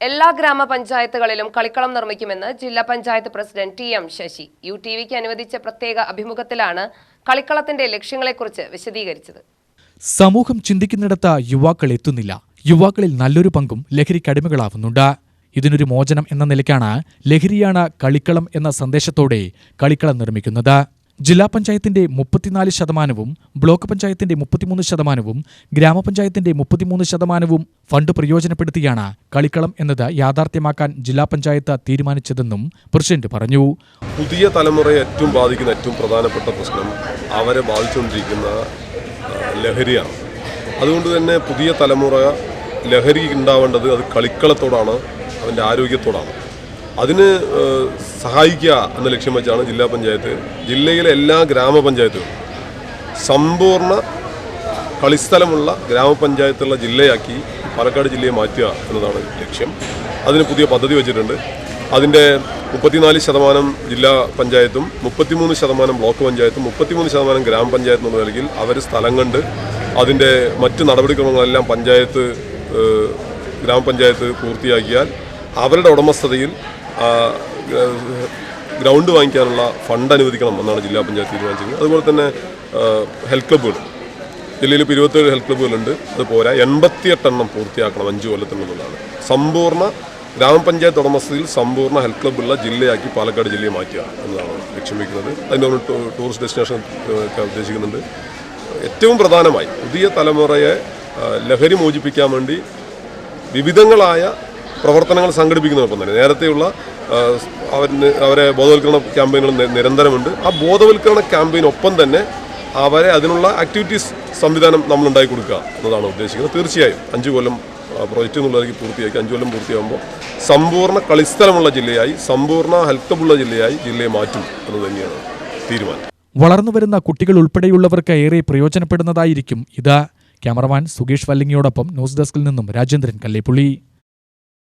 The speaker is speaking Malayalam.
എല്ലാ ഗ്രാമപഞ്ചായത്തുകളിലും കളിക്കളം നിർമ്മിക്കുമെന്ന് ജില്ലാ panchayat president T M Sasi. U T വിക്ക് അനുവദിച്ച പ്രത്യേക അഭിമുഖത്തിലാണ് കളിക്കളത്തിന്റെ ലക്ഷ്യങ്ങളെക്കുറിച്ച് വിശദീകരിച്ചത്. സമൂഹം ചിന്തിക്കുന്നിടത്ത് യുവാക്കൾ എത്തുന്നില്ല. യുവാക്കളിൽ നല്ലൊരു പങ്കും ലഹരിക്കടിമകളാവുന്നുണ്ട് ഇതിനൊരു മോചനം എന്ന നിലയ്ക്കാണ് ലഹരിയാണ് കളിക്കളം എന്ന സന്ദേശത്തോടെ കളിക്കളം നിർമ്മിക്കുന്നത്. ജില്ലാ പഞ്ചായത്തിന്റെ മുപ്പത്തിനാല് ശതമാനവും ബ്ലോക്ക് പഞ്ചായത്തിന്റെ മുപ്പത്തിമൂന്ന് ശതമാനവും ഗ്രാമപഞ്ചായത്തിന്റെ മുപ്പത്തിമൂന്ന് ശതമാനവും ഫണ്ട് പ്രയോജനപ്പെടുത്തിയാണ് കളിക്കളം എന്നത് യാഥാർത്ഥ്യമാക്കാൻ ജില്ലാ പഞ്ചായത്ത് തീരുമാനിച്ചതെന്നും പ്രസിഡന്റ് പറഞ്ഞു. പുതിയ തലമുറയെ ഏറ്റവും ബാധിക്കുന്ന ഏറ്റവും പ്രധാനപ്പെട്ട പ്രശ്നം അവരെ ബാധിച്ചുകൊണ്ടിരിക്കുന്ന ലഹരിയാണ്. അതുകൊണ്ട് തന്നെ പുതിയ തലമുറ ലഹരി ഉണ്ടാവേണ്ടത് അത് കളിക്കളത്തോടാണ് അവന്റെ ആരോഗ്യത്തോടാണ്. അതിന് സഹായിക്കുക എന്ന ലക്ഷ്യം വെച്ചാണ് ജില്ലാ പഞ്ചായത്ത്. ജില്ലയിലെ എല്ലാ ഗ്രാമപഞ്ചായത്തുകളും സമ്പൂർണ കളിസ്ഥലമുള്ള ഗ്രാമപഞ്ചായത്തുള്ള ജില്ലയാക്കി പാലക്കാട് ജില്ലയെ മാറ്റുക എന്നതാണ് ലക്ഷ്യം. അതിന് പുതിയ പദ്ധതി വെച്ചിട്ടുണ്ട്. അതിന്റെ മുപ്പത്തിനാല് ശതമാനം ജില്ലാ പഞ്ചായത്തും മുപ്പത്തിമൂന്ന് ശതമാനം ബ്ലോക്ക് പഞ്ചായത്തും മുപ്പത്തിമൂന്ന് ശതമാനം ഗ്രാമപഞ്ചായത്തും എന്ന നിലയിൽ അവർ സ്ഥലം കണ്ട് അതിന്റെ മറ്റ് നടപടിക്രമങ്ങളെല്ലാം പഞ്ചായത്ത് ഗ്രാമപഞ്ചായത്ത് പൂർത്തിയാക്കിയാൽ അവരുടെ ഉടമസ്ഥതയിൽ ഗ്രൗണ്ട് വാങ്ങിക്കാനുള്ള ഫണ്ട് അനുവദിക്കണം എന്നാണ് ജില്ലാ പഞ്ചായത്ത് തീരുമാനിച്ചിരിക്കുന്നത്. അതുപോലെ തന്നെ ഹെൽത്ത് ക്ലബ്ബുകൾ. ജില്ലയിൽ ഇപ്പോൾ ഇരുപത്തേഴ് ഹെൽത്ത് ക്ലബ്ബുകളുണ്ട്. അത് പോരാ. എൺപത്തിയെട്ടെണ്ണം പൂർത്തിയാക്കണം അഞ്ച് കൊല്ലത്തിനുള്ളതാണ് സമ്പൂർണ ഗ്രാമപഞ്ചായത്ത് ഉടമസ്ഥതയിൽ സമ്പൂർണ ഹെൽത്ത് ക്ലബ്ബുള്ള ജില്ലയാക്കി പാലക്കാട് ജില്ലയെ മാറ്റുക എന്നതാണ് ലക്ഷ്യം വയ്ക്കുന്നത് അതിന്റെ ടൂറിസ്റ്റ് ഡെസ്റ്റിനേഷൻ ഉദ്ദേശിക്കുന്നുണ്ട്. ഏറ്റവും പ്രധാനമായി പുതിയ തലമുറയെ ലഹരി മോചിപ്പിക്കാൻ വേണ്ടി വിവിധങ്ങളായ പ്രവർത്തനങ്ങൾ സംഘടിപ്പിക്കുന്നതോടൊപ്പം തന്നെ. നേരത്തെയുള്ള അവരിന് അവരെ ബോധവൽക്കരണ ക്യാമ്പയിനുകൾ നിരന്തരമുണ്ട്. ആ ബോധവൽക്കരണ ക്യാമ്പയിനൊപ്പം തന്നെ അവരെ അതിനുള്ള ആക്ടിവിറ്റീസ് സംവിധാനം നമ്മൾ ഉണ്ടാക്കി കൊടുക്കുക എന്നതാണ് ഉദ്ദേശിക്കുന്നത്. തീർച്ചയായും അഞ്ച് കൊല്ലം പ്രോജക്റ്റ് എന്നുള്ളതിലേക്ക് പൂർത്തിയാക്കി അഞ്ച് കൊല്ലം പൂർത്തിയാകുമ്പോൾ സമ്പൂർണ കളിസ്ഥലമുള്ള ജില്ലയായി സമ്പൂർണ ഹെൽത്തബുള്ള ജില്ലയായി ജില്ലയെ മാറ്റും എന്ന് തന്നെയാണ് തീരുമാനം. വളർന്നുവരുന്ന കുട്ടികൾ ഉൾപ്പെടെയുള്ളവർക്ക് ഏറെ പ്രയോജനപ്പെടുന്നതായിരിക്കും. ഇത് ക്യാമറമാൻ സുഗീഷ് വല്ലിങ്ങിയോടൊപ്പം ന്യൂസ് ഡെസ്കിൽ നിന്നും രാജേന്ദ്രൻ കല്ലേപ്പുള്ളി.